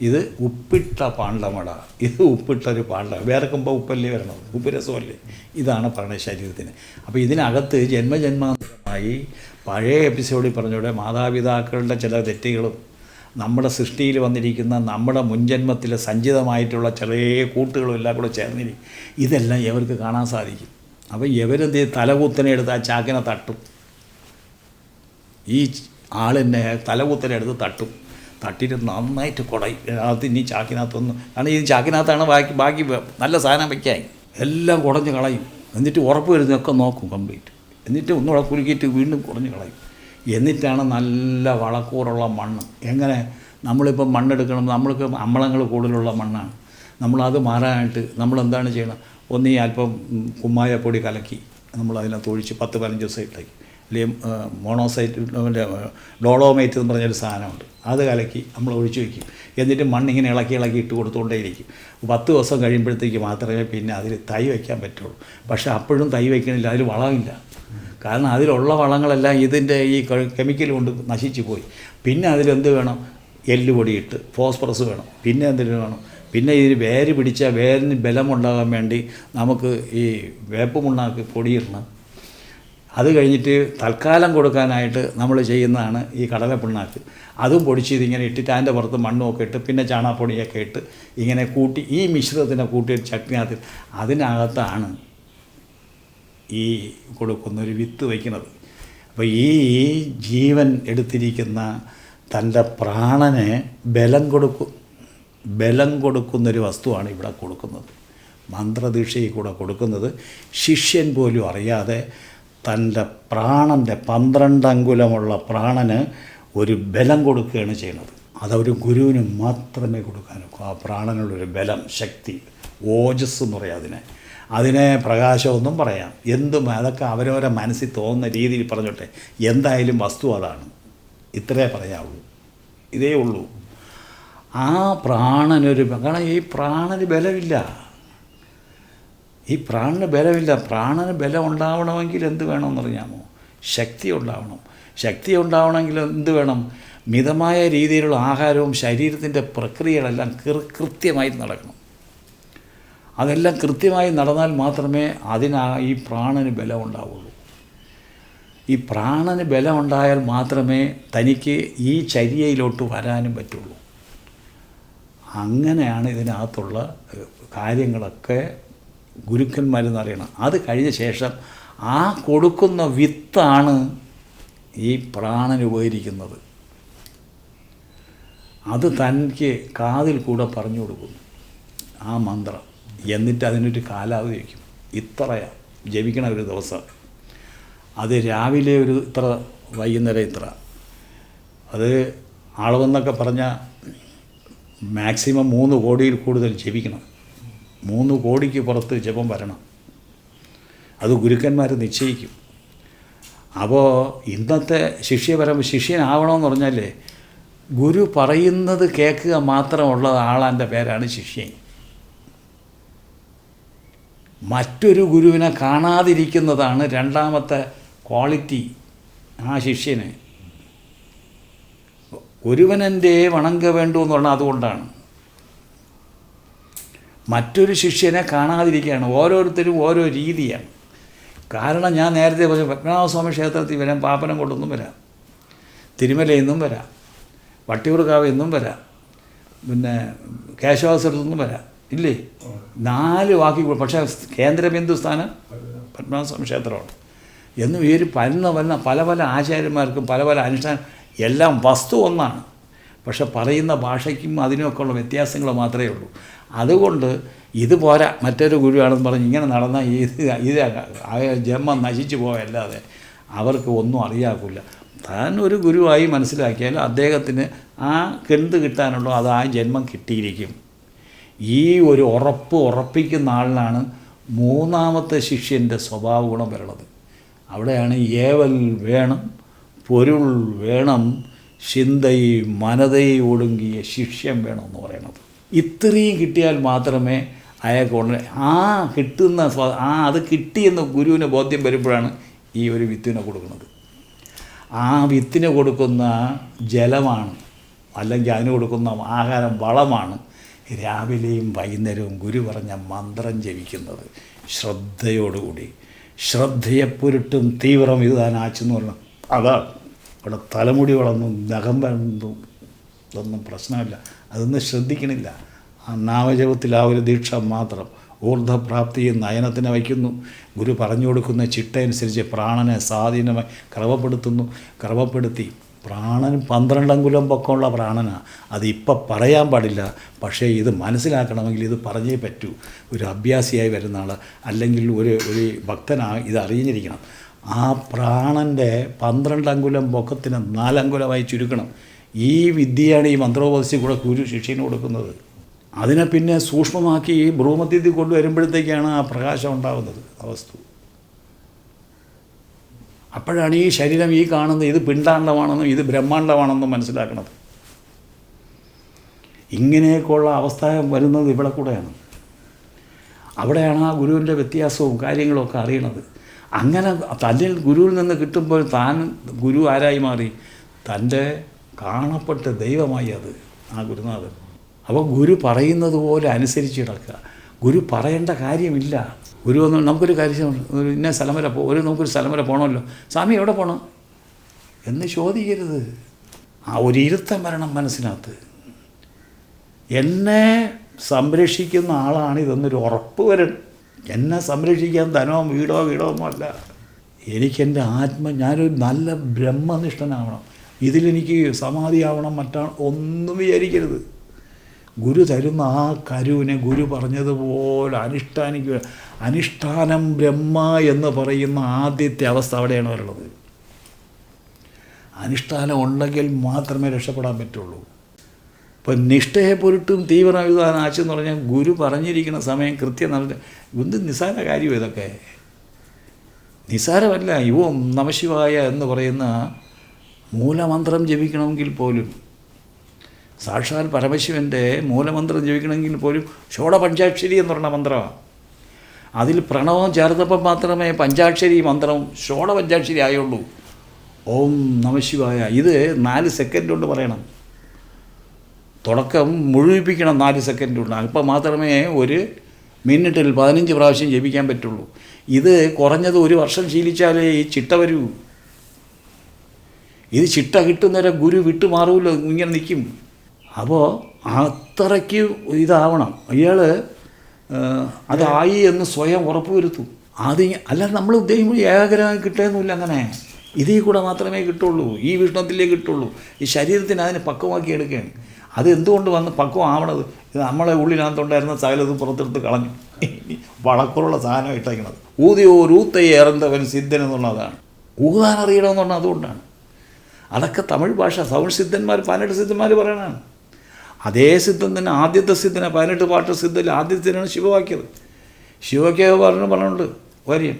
ഇത് ഉപ്പിട്ട പാണ്ഡമട ഇത് ഉപ്പിട്ടൊരു പാണ്ഡ വേർക്കുമ്പോൾ ഉപ്പല്ലേ വരണത്? ഉപ്പ് രസമല്ലേ? ഇതാണ് പറയുന്നത് ശരീരത്തിന്. അപ്പോൾ ഇതിനകത്ത് ജന്മജന്മാന്തരമായി പഴയ എപ്പിസോഡിൽ പറഞ്ഞൂടെ മാതാപിതാക്കളുടെ ചില തെറ്റുകളും നമ്മുടെ സൃഷ്ടിയിൽ വന്നിരിക്കുന്ന നമ്മുടെ മുൻജന്മത്തിലെ സഞ്ചിതമായിട്ടുള്ള ചെറിയ കൂട്ടുകളും എല്ലാം കൂടെ ചേർന്നിരിക്കും ഇതെല്ലാം ഇവർക്ക് കാണാൻ സാധിക്കും. അപ്പോൾ ഇവരെന്ത്? തലകുത്തനെ എടുത്ത് ആ ചാക്കിനെ തട്ടും. ഈ ആളെന്നെ തലകുത്തലെടുത്ത് തട്ടും. തട്ടിയിട്ട് നന്നായിട്ട് കുടയും അതിനകത്ത് ഇനി ചാക്കിനകത്തൊന്നും കാരണം ഈ ചാക്കിനകത്താണ് ബാക്കി ബാക്കി നല്ല സാധനം വയ്ക്കാൻ എല്ലാം കുടഞ്ഞ് കളയും. എന്നിട്ട് ഉറപ്പ് വരുന്നതൊക്കെ നോക്കും കംപ്ലീറ്റ് എന്നിട്ട് ഒന്നുകൂടെ കുലുക്കിയിട്ട് വീണ്ടും കുറഞ്ഞ് കളയും. എന്നിട്ടാണ് നല്ല വളക്കൂറുള്ള മണ്ണ്. എങ്ങനെ? നമ്മളിപ്പം മണ്ണെടുക്കണം. നമ്മൾക്ക് അമ്പളങ്ങൾ കൂടുതലുള്ള മണ്ണാണ്. നമ്മളത് മാറാനായിട്ട് നമ്മൾ എന്താണ് ചെയ്യണം? ഒന്നീ അല്പം കുമ്മായപ്പൊടി കലക്കി നമ്മൾ അതിനകത്ത് ഒഴിച്ച് പത്ത് പതിനഞ്ച് ദിവസം ഇട്ടേക്ക്. ലിയം മോണോസൈറ്റ് മറ്റേ ഡോളോമേറ്റ് എന്ന് പറഞ്ഞൊരു സാധനമുണ്ട്. അത് കലക്കി നമ്മൾ ഒഴിച്ചു വയ്ക്കും. എന്നിട്ട് മണ്ണിങ്ങനെ ഇളക്കി ഇളക്കി ഇട്ട് കൊടുത്തുകൊണ്ടേയിരിക്കും പത്ത് ദിവസം കഴിയുമ്പോഴത്തേക്ക് മാത്രമേ പിന്നെ അതിൽ തൈ വയ്ക്കാൻ പറ്റുള്ളൂ. പക്ഷേ അപ്പോഴും തൈ വയ്ക്കണില്ല അതിൽ വളമില്ല. കാരണം അതിലുള്ള വളങ്ങളെല്ലാം ഇതിന്റെ ഈ കെമിക്കൽ കൊണ്ട് നശിച്ചു പോയി. പിന്നെ അതിലെന്ത് വേണം? എല്ലുപൊടി ഇട്ട് ഫോസ്ഫറസ് വേണം. പിന്നെ എന്തിനു വേണം? പിന്നെ ഇതിന് വേര് പിടിച്ച വേരിന് ബലമുണ്ടാകാൻ വേണ്ടി നമുക്ക് ഈ വേപ്പ് മുണ്ണാക്ക് പൊടിയിടണം. അത് കഴിഞ്ഞിട്ട് തൽക്കാലം കൊടുക്കാനായിട്ട് നമ്മൾ ചെയ്യുന്നതാണ് ഈ കടല പിണ്ണാക്ക് അതും പൊടിച്ച് ഇതിങ്ങനെ ഇട്ടിട്ട് അതിന്റെ പുറത്ത് മണ്ണുമൊക്കെ ഇട്ട് പിന്നെ ചാണാപ്പൊടിയൊക്കെ ഇട്ട് ഇങ്ങനെ കൂട്ടി ഈ മിശ്രിതത്തിനെ കൂട്ടി ചട്ടിനകത്ത് അതിനകത്താണ് ഈ കൊടുക്കുന്ന ഒരു വിത്ത് വയ്ക്കുന്നത്. അപ്പോൾ ഈ ജീവൻ എടുത്തിരിക്കുന്ന തന്റെ പ്രാണന് ബലം കൊടുക്കും ബലം കൊടുക്കുന്നൊരു വസ്തുവാണ് ഇവിടെ കൊടുക്കുന്നത്. മന്ത്രദീക്ഷയിൽ കൂടെ കൊടുക്കുന്നത്. ശിഷ്യൻ പോലും അറിയാതെ തന്റെ പ്രാണന്റെ പന്ത്രണ്ട് അങ്കുലമുള്ള പ്രാണന് ഒരു ബലം കൊടുക്കുകയാണ് ചെയ്യുന്നത്. അതൊരു ഗുരുവിന് മാത്രമേ കൊടുക്കാനൊക്കൂ. ആ പ്രാണനുള്ളൊരു ബലം ശക്തി ഓജസ് എന്ന് പറയാം അതിനെ. അതിനെ പ്രകാശമൊന്നും പറയാം. എന്തും അതൊക്കെ അവരവരെ മനസ്സിൽ തോന്നുന്ന രീതിയിൽ പറഞ്ഞോട്ടെ. എന്തായാലും വസ്തു അതാണ്. ഇത്രേ പറയാവുള്ളൂ. ഇതേ ഉള്ളൂ. ആ പ്രാണനൊരു കാരണം ഈ പ്രാണന് ബലമില്ല. ഈ പ്രാണന് ബലമില്ല. പ്രാണന് ബലം ഉണ്ടാവണമെങ്കിൽ എന്ത് വേണമെന്നറിയാമോ? ശക്തി ഉണ്ടാവണം. ശക്തി ഉണ്ടാവണമെങ്കിൽ എന്ത് വേണം? മിതമായ രീതിയിലുള്ള ആഹാരവും ശരീരത്തിന്റെ പ്രക്രിയകളെല്ലാം കൃത്യമായി നടക്കണം. അതെല്ലാം കൃത്യമായി നടന്നാൽ മാത്രമേ അതിനാ ഈ പ്രാണന് ബലം ഉണ്ടാവുള്ളൂ. ഈ പ്രാണന് ബലം ഉണ്ടായാൽ മാത്രമേ തനിക്ക് ഈ ചര്യയിലോട്ട് വരാനും പറ്റുള്ളൂ. അങ്ങനെയാണ് ഇതിനകത്തുള്ള ഏഹ്, കാര്യങ്ങളൊക്കെ ഗുരുക്കന്മാരെന്നറിയണം അത് കഴിഞ്ഞ ശേഷം ആ കൊടുക്കുന്ന വിത്താണ് ഈ പ്രാണൻ ഉപകരിക്കുന്നത്. അത് തനിക്ക് കാതിൽ കൂടെ പറഞ്ഞു കൊടുക്കുന്നു. ആ മന്ത്രം. എന്നിട്ട് അതിനൊരു കാലാവധി വയ്ക്കും. ഇത്രയാ. ജപിക്കണ ഒരു ദിവസം. അത് രാവിലെ ഒരു ഇത്ര വൈകുന്നേരം ഇത്ര. അത് അളവെന്നൊക്കെ പറഞ്ഞാൽ മാക്സിമം മൂന്ന് കോടിയിൽ കൂടുതൽ ജപിക്കണം. മൂന്ന് കോടിക്ക് പുറത്ത് ജപം വരണം. അത് ഗുരുക്കന്മാർ നിശ്ചയിക്കും. അപ്പോൾ ഇന്നത്തെ ശിഷ്യപരം ശിഷ്യനാവണമെന്ന് പറഞ്ഞാലേ ഗുരു പറയുന്നത് കേൾക്കുക മാത്രമുള്ള ആളാന്റെ പേരാണ് ശിഷ്യൻ മറ്റൊരു ഗുരുവിനെ കാണാതിരിക്കുന്നതാണ് രണ്ടാമത്തെ ക്വാളിറ്റി ആ ശിഷ്യന്. ഒരുവനെന്റെ വണങ്ക വേണ്ടു എന്ന് പറഞ്ഞാൽ അതുകൊണ്ടാണ്. മറ്റൊരു ശിഷ്യനെ കാണാതിരിക്കുകയാണ്. ഓരോരുത്തരും ഓരോ രീതിയാണ്. കാരണം ഞാൻ നേരത്തെ പറഞ്ഞു പത്മനാഭസ്വാമി ക്ഷേത്രത്തിൽ വരാം പാപ്പനം കൊണ്ടൊന്നും വരാം. തിരുമലയിൽ നിന്നും വരാം. വട്ടിയൂർക്കാവ് ഇന്നും വരാം. പിന്നെ കേശവാസുരത്തു നിന്നും വരാം. ഇല്ലേ? നാല് വാക്കി പക്ഷേ കേന്ദ്രബിന്ദു സ്ഥാനം പത്മനാഭസ്വാമി ക്ഷേത്രമാണ്. എന്നും ഈ ഒരു പല പല പല ആചാര്യന്മാർക്കും പല പല അനുഷ്ഠാനം എല്ലാം വസ്തു ഒന്നാണ്. പക്ഷെ പറയുന്ന ഭാഷയ്ക്കും അതിനുമൊക്കെ ഉള്ള വ്യത്യാസങ്ങൾ മാത്രമേ ഉള്ളൂ. അതുകൊണ്ട് ഇത് പോരാ. മറ്റൊരു ഗുരുവാണെന്ന് പറഞ്ഞ് ഇങ്ങനെ നടന്നാൽ ഇത് ഇത് ജന്മം നശിച്ചു പോയല്ലാതെ അവർക്ക് ഒന്നും അറിയാക്കില്ല താൻ ഒരു ഗുരുവായി മനസ്സിലാക്കിയാൽ അദ്ദേഹത്തിന് ആ കെന്ത് കിട്ടാനുള്ളൂ അത് ആ ജന്മം കിട്ടിയിരിക്കും. ഈ ഒരു ഉറപ്പ് ഉറപ്പിക്കുന്ന ആളിനാണ് മൂന്നാമത്തെ ശിഷ്യന്റെ സ്വഭാവ ഗുണം വരണത് അവിടെയാണ് ഏവൽ വേണം പൊരുൾ വേണം ചിന്തൈ മനതയും ഒടുങ്ങിയ ശിഷ്യം വേണമെന്ന് പറയുന്നത് ഇത്രയും കിട്ടിയാൽ മാത്രമേ അയാൾക്ക് ഉടനെ ആ കിട്ടുന്ന ആ അത് കിട്ടിയെന്ന് ഗുരുവിന് ബോധ്യം വരുമ്പോഴാണ് ഈ ഒരു വിത്തിനെ കൊടുക്കുന്നത്. ആ വിത്തിന് കൊടുക്കുന്ന ജലമാണ് അല്ലെങ്കിൽ അതിന് കൊടുക്കുന്ന ആഹാരം വളമാണ് രാവിലെയും വൈകുന്നേരവും ഗുരു പറഞ്ഞ മന്ത്രം ജപിക്കുന്നത്. ശ്രദ്ധയോടുകൂടി. ശ്രദ്ധയെ പുരുട്ടും തീവ്രം ആച്ചെന്ന് പറഞ്ഞു. അതാണ്. ഇവിടെ തലമുടി വളർന്നു നഖം വളർന്നു ഇതൊന്നും പ്രശ്നമില്ല. അതൊന്നും ശ്രദ്ധിക്കണില്ല. ആ നാമജപത്തിൽ ആ ഒരു ദീക്ഷ മാത്രം ഊർദ്ധപ്രാപ്തിയെ നയനത്തിനെ വയ്ക്കുന്നു. ഗുരു പറഞ്ഞു കൊടുക്കുന്ന ചിട്ടയനുസരിച്ച് പ്രാണനെ സ്വാധീനമായി ക്രമപ്പെടുത്തുന്നു. ക്രമപ്പെടുത്തി പ്രാണൻ പന്ത്രണ്ട് അങ്കുലം പൊക്കമുള്ള പ്രാണനാണ് അതിപ്പം പറയാൻ പാടില്ല. പക്ഷേ ഇത് മനസ്സിലാക്കണമെങ്കിൽ ഇത് പറഞ്ഞേ പറ്റൂ. ഒരു അഭ്യാസിയായി വരുന്ന ആൾ അല്ലെങ്കിൽ ഒരു ഒരു ഭക്തനാ ഇത് അറിഞ്ഞിരിക്കണം. ആ പ്രാണന്റെ പന്ത്രണ്ട് അങ്കുലം പൊക്കത്തിന് നാലങ്കുലമായി ചുരുക്കണം. ഈ വിദ്യയാണ് ഈ മന്ത്രോപദേശി കൂടെ ഗുരു ശിഷ്യന് കൊടുക്കുന്നത്. അതിനെ പിന്നെ സൂക്ഷ്മമാക്കി ഈ ഭ്രൂമധ്യത്തിൽ കൊണ്ടുവരുമ്പോഴത്തേക്കാണ് ആ പ്രകാശം ഉണ്ടാകുന്നത് ആ വസ്തു. അപ്പോഴാണ് ഈ ശരീരം ഈ കാണുന്നത് ഇത് പിണ്ടാണ്ടമാണെന്നും ഇത് ബ്രഹ്മാണ്ടമാണെന്നും മനസ്സിലാക്കുന്നത് ഇങ്ങനെയൊക്കെയുള്ള അവസ്ഥ വരുന്നത് ഇവിടെ കൂടെയാണ്. അവിടെയാണ് ആ ഗുരുവിന്റെ വ്യത്യാസവും കാര്യങ്ങളും ഒക്കെ അറിയണത്. അങ്ങനെ തന്നിൽ ഗുരുവിൽ നിന്ന് കിട്ടുമ്പോൾ താൻ ഗുരു ആരായി മാറി? തന്റെ കാണപ്പെട്ട ദൈവമായി അത് ആ ഗുരുനാഥൻ. അപ്പോൾ ഗുരു പറയുന്നത് പോലെ അനുസരിച്ച് കിടക്കുക ഗുരു പറയേണ്ട കാര്യമില്ല. ഗുരു ഒന്ന് നമുക്കൊരു കാര്യം ഇന്ന സ്ഥലം വരെ പോ ഒരു നമുക്കൊരു സ്ഥലം വരെ പോകണമല്ലോ സ്വാമി എവിടെ പോകണം എന്ന് ചോദിക്കരുത്. ആ ഒരു ഇരുത്തം വരണം മനസ്സിനകത്ത്. എന്നെ സംരക്ഷിക്കുന്ന ആളാണ് ഇതെന്നൊരു ഉറപ്പ് വരണം. എന്നെ സംരക്ഷിക്കാൻ ധനവും വീടോ വീടോ ഒന്നുമല്ല എനിക്കെന്റെ ആത്മ ഞാനൊരു നല്ല ബ്രഹ്മനിഷ്ഠനാവണം. ഇതിലെനിക്ക് സമാധിയാവണം മറ്റാ ഒന്നും വിചാരിക്കരുത്. ഗുരു തരുന്ന ആ കരുവിനെ ഗുരു പറഞ്ഞതുപോലെ അനുഷ്ഠാനിക്കുക. അനുഷ്ഠാനം ബ്രഹ്മ എന്ന് പറയുന്ന ആദ്യത്തെ അവസ്ഥ അവിടെയാണ് വരുന്നത് അനുഷ്ഠാനം ഉണ്ടെങ്കിൽ മാത്രമേ രക്ഷപ്പെടാൻ പറ്റുള്ളൂ. ഇപ്പം നിഷ്ഠയെ പൊരുട്ടും തീവ്ര എന്ന് പറഞ്ഞാൽ ഗുരു പറഞ്ഞിരിക്കുന്ന സമയം കൃത്യം നടത്തി എന്ത് നിസ്സാര കാര്യം ഇതൊക്കെ? നിസ്സാരമല്ല ഇവം നമശിവായ എന്ന് പറയുന്ന മൂലമന്ത്രം ജപിക്കണമെങ്കിൽ പോലും സാക്ഷാൽ പരമശിവന്റെ മൂലമന്ത്രം ജപിക്കണമെങ്കിൽ പോലും ഷോഡ പഞ്ചാക്ഷരി എന്ന് പറഞ്ഞ മന്ത്രമാണ് അതിൽ പ്രണവം ചേർത്തപ്പം മാത്രമേ പഞ്ചാക്ഷരി മന്ത്രം ഷോഡ പഞ്ചാക്ഷരി ആയുള്ളൂ. ഓം നമശിവായ. ഇത് നാല് സെക്കൻഡ് കൊണ്ട് പറയണം. തുടക്കം മുഴുവിപ്പിക്കണം നാല് സെക്കൻഡ് കൊണ്ട് അപ്പം മാത്രമേ ഒരു മിനിറ്റിൽ പതിനഞ്ച് പ്രാവശ്യം ജപിക്കാൻ പറ്റുള്ളൂ. ഇത് കുറഞ്ഞത് ഒരു വർഷം ശീലിച്ചാലേ ഈ ചിട്ട വരൂ. ഇത് ചിട്ട കിട്ടുന്നവരെ ഗുരു വിട്ടു മാറൂല്ലോ ഇങ്ങനെ നിൽക്കും. അപ്പോൾ അത്രയ്ക്ക് ഇതാവണം. ഇയാൾ അതായി എന്ന് സ്വയം ഉറപ്പുവരുത്തും. അത് അല്ല നമ്മൾ ഉദ്ദേശിക്കുമ്പോൾ ഏകാഗ്രഹം കിട്ടുന്നില്ല അങ്ങനെ. ഇതിൽ കൂടെ മാത്രമേ കിട്ടുള്ളൂ. ഈ വിഷ്ണത്തിലേ കിട്ടുള്ളൂ. ഈ ശരീരത്തിന് അതിനെ പക്വമാക്കി എടുക്കുകയാണ്. അത് എന്തുകൊണ്ട് വന്ന് പക്വം ആവണത്? ഇത് നമ്മളെ ഉള്ളിനകത്തുണ്ടായിരുന്ന സകലതും പുറത്തെടുത്ത് കളഞ്ഞു. വളക്കുറുള്ള സാധനം ഇട്ടേക്കണത്. ഊതിയോ രൂത്തയേറന്തവൻ സിദ്ധൻ എന്നുള്ളതാണ് ഊതാൻ അറിയണമെന്ന് പറഞ്ഞാൽ അതുകൊണ്ടാണ്. അതൊക്കെ തമിഴ് ഭാഷ സൗണ്ട് സിദ്ധന്മാർ പതിനെട്ട് സിദ്ധന്മാർ പറയണതാണ്. അതേ സിദ്ധൻ തന്നെ ആദ്യത്തെ സിദ്ധനെ പതിനെട്ട് പാട്ട് സിദ്ധയിൽ ആദ്യത്തിനാണ് ശിവവാക്യത് ശിവയ്ക്ക് പറഞ്ഞു പറഞ്ഞുണ്ട് വര്യം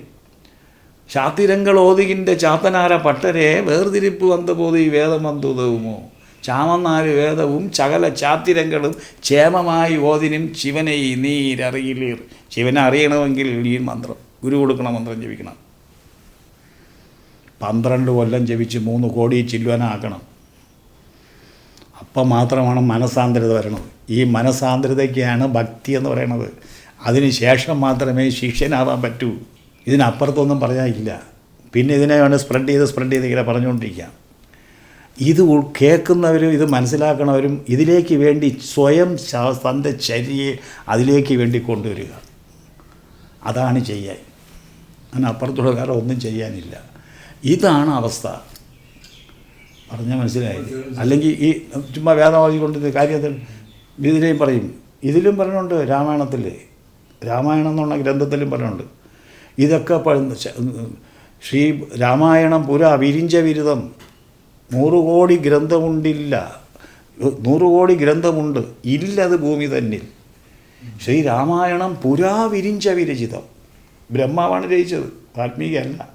ശാത്തിരങ്ങൾ ഓതികിന്റെ ചാത്തനാര പട്ടരെ വേർതിരിപ്പ് വന്നപോതി വേദം വന്നുതവുമോ ചാമന്നാൽ വേദവും ചകല ചാത്തിരങ്ങളും ക്ഷേമമായി ഓതിനും ശിവനെ നീരറിയില്ലീർ ശിവനെ അറിയണമെങ്കിൽ ഈ മന്ത്രം ഗുരു കൊടുക്കണ മന്ത്രം ജപിക്കണം. പന്ത്രണ്ട് കൊല്ലം ജപിച്ച് മൂന്ന് കോടി ചില്ലുവനാക്കണം അപ്പം മാത്രമാണ് മനസാന്ദ്രത വരണത്. ഈ മനസാന്തരതയ്ക്കാണ് ഭക്തി എന്ന് പറയണത്. അതിന് ശേഷം മാത്രമേ ശിഷ്യനാവാൻ പറ്റൂ. ഇതിനപ്പുറത്തൊന്നും പറയാനില്ല പിന്നെ ഇതിനെ വേണം സ്പ്രെഡ് ചെയ്ത് സ്പ്രെഡ് ചെയ്ത് ഇങ്ങനെ പറഞ്ഞുകൊണ്ടിരിക്കാം ഇത് കേൾക്കുന്നവരും ഇത് മനസ്സിലാക്കണവരും ഇതിലേക്ക് വേണ്ടി സ്വയം തന്റെ ചര്യയെ അതിലേക്ക് വേണ്ടി കൊണ്ടുവരിക. അതാണ് ചെയ്യാൻ. അങ്ങനെ അപ്പുറത്തുള്ള കാരണം ഒന്നും ചെയ്യാനില്ല. ഇതാണ് അവസ്ഥ. പറഞ്ഞാൽ മനസ്സിലായി അല്ലെങ്കിൽ ഈ ചുമ്മാ വേദവാദി കൊണ്ട് കാര്യത്തിൽ ഇതിലെയും പറയും. ഇതിലും പറഞ്ഞുണ്ട് രാമായണത്തിൽ. രാമായണം എന്നുള്ള ഗ്രന്ഥത്തിലും പറയുന്നുണ്ട് ഇതൊക്കെ ശ്രീ രാമായണം പുര വിരിഞ്ച വിരുദം നൂറ് കോടി ഗ്രന്ഥമുണ്ടില്ല. നൂറ് കോടി ഗ്രന്ഥമുണ്ട്. ഇല്ലത് ഭൂമി തന്നിൽ. ശ്രീ രാമായണം പുരാ വിരിഞ്ച വിരചിതം. ബ്രഹ്മാവാണ് രചിച്ചത്. വാൽമീകിയല്ല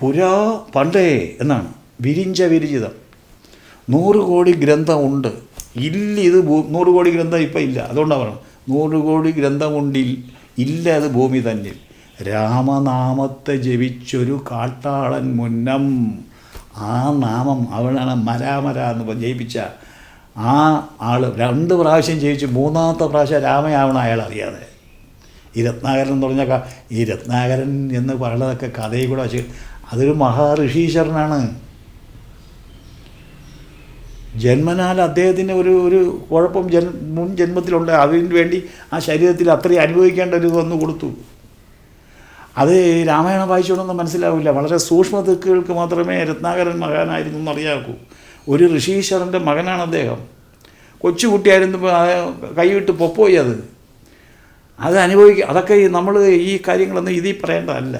പുരാ പണ്ടേ എന്നാണ്. വിരിഞ്ച വിരചിതം. നൂറ് കോടി ഗ്രന്ഥമുണ്ട്. ഇല്ല ഇത് ഭൂ നൂറ് കോടി ഗ്രന്ഥം ഇപ്പം ഇല്ല. അതുകൊണ്ടാണ് പറയുന്നത് നൂറ് കോടി ഗ്രന്ഥമുണ്ടിൽ ഇല്ല അത് ഭൂമി തന്നിൽ. രാമനാമത്തെ ജപിച്ചൊരു കാട്ടാളൻ മുന്നം. ആ നാമം അവളാണ് മരാമര എന്ന് ജയിപ്പിച്ച ആ ആൾ രണ്ട് പ്രാവശ്യം ജയിച്ചു. മൂന്നാമത്തെ പ്രാവശ്യം രാമയാവണം അയാൾ അറിയാതെ. ഈ രത്നാകരൻ എന്ന് പറഞ്ഞ ഈ രത്നാകരൻ എന്ന് പറയുന്നതൊക്കെ കഥയിൽ കൂടെ വെച്ച് അതൊരു മഹാഋഷീശ്വരനാണ്. ജന്മനാൽ അദ്ദേഹത്തിന് ഒരു ഒരു കുഴപ്പം ജൻ മുൻ ജന്മത്തിലുണ്ട്. അതിന് വേണ്ടി ആ ശരീരത്തിൽ അത്രയും അനുഭവിക്കേണ്ട ഒരു വന്നു കൊടുത്തു. അത് രാമായണം വായിച്ചുകൊണ്ടൊന്നും മനസ്സിലാവില്ല. വളരെ സൂക്ഷ്മ ദിക്കുകൾക്ക് മാത്രമേ രത്നാകരൻ മകനായിരുന്നു എന്നറിയാക്കൂ ഒരു ഋഷീശ്വരന്റെ മകനാണ് അദ്ദേഹം. കൊച്ചുകുട്ടിയായിരുന്നപ്പോൾ ആ കൈവിട്ട് പൊപ്പോയി അത്. അത് അനുഭവിക്കുക അതൊക്കെ നമ്മൾ ഈ കാര്യങ്ങളൊന്നും ഇതിൽ പറയേണ്ടതല്ല.